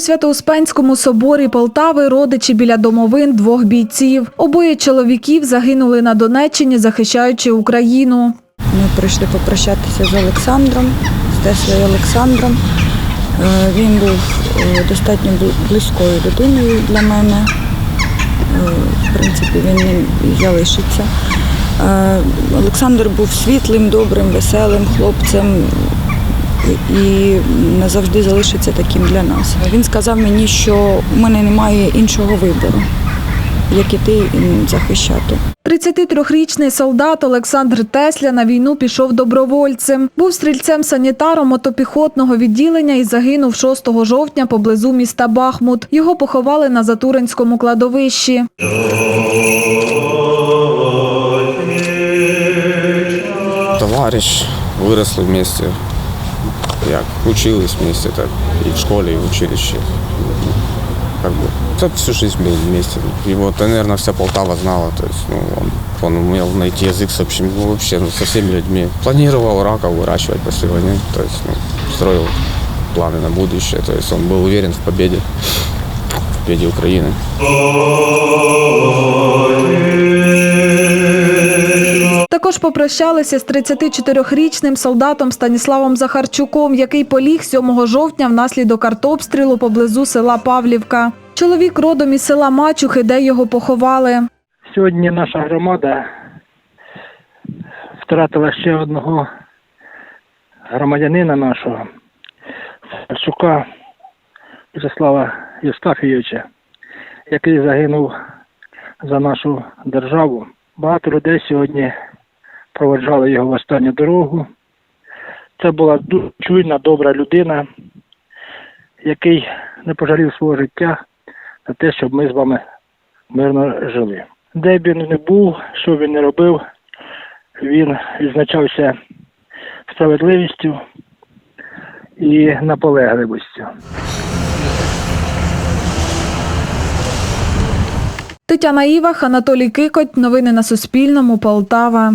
Свято-Успенському соборі Полтави родичі біля домовин двох бійців. Обоє чоловіків загинули на Донеччині, захищаючи Україну. Ми прийшли попрощатися з Олександром, з Теслою Олександром. Е, Він був е, достатньо близькою людиною для мене. Е, В принципі, він і залишиться. Олександр був світлим, добрим, веселим хлопцем і назавжди залишиться таким для нас. Він сказав мені, що в мене немає іншого вибору, як іти і захищати. 33-річний солдат Олександр Тесля на війну пішов добровольцем. Був стрільцем-санітаром мотопіхотного відділення і загинув 6 жовтня поблизу міста Бахмут. Його поховали на Затуринському кладовищі. Товарищ, выросли вместе, як учились вместе, так и в школе, и в училище. Как бы, так всю жизнь были вместе. Его, то, наверное, вся Полтава знала, то есть, ну, он, он умел найти язык с общим, ну, вообще, ну, со всеми людьми. Планировал раков выращивать после войны, то есть, ну, строил планы на будущее, то есть, он был уверен в победе, в победе Украины. Також попрощалися з 34-річним солдатом Станіславом Захарчуком, який поліг 7 жовтня внаслідок артобстрілу поблизу села Павлівка. Чоловік родом із села Мачухи, де його поховали. Сьогодні наша громада втратила ще одного громадянина нашого, Фальчука Вячеслава Євстафійовича, який загинув за нашу державу. Багато людей сьогодні проводжали його в останню дорогу. Це була чуйна, добра людина, який не пожалів свого життя за те, щоб ми з вами мирно жили. Де б він не був, що він не робив, він відзначався справедливістю і наполегливістю. Тетяна Івах, Анатолій Кикоть. Новини на Суспільному. Полтава.